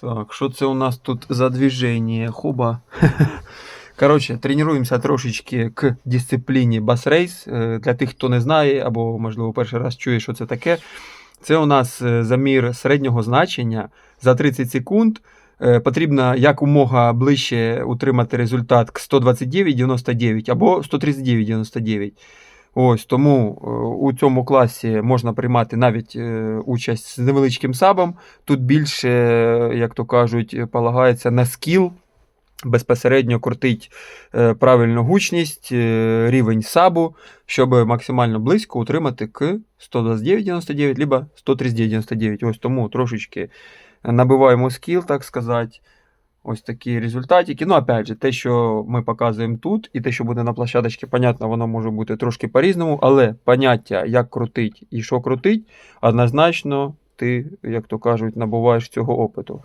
Так, що це у нас тут за движение? Хуба. Коротше, тренуємося трошечки к дисципліні бас-рейс. Е, Для тих, хто не знає, або, можливо, перший раз чує, що це таке. Це у нас е, замір середнього значення за 30 секунд. Е, Потрібно якомога ближче утримати результат к 129,99 або 139,99. Ось тому е, у цьому класі можна приймати навіть е, участь з невеличким сабом. Тут більше, як то кажуть, полагається на скіл, безпосередньо крутить е, правильну гучність, рівень сабу, щоб максимально близько утримати к 129,99 либо 139,99. Ось тому трошечки набиваємо скіл, так сказати. Ось такі результатики. Ну, опять же, те, що ми показуємо тут, і те, що буде на площадочці, понятно, воно може бути трошки по-різному, але поняття, як крутить і що крутить, однозначно ти, як то кажуть, набуваєш цього опиту.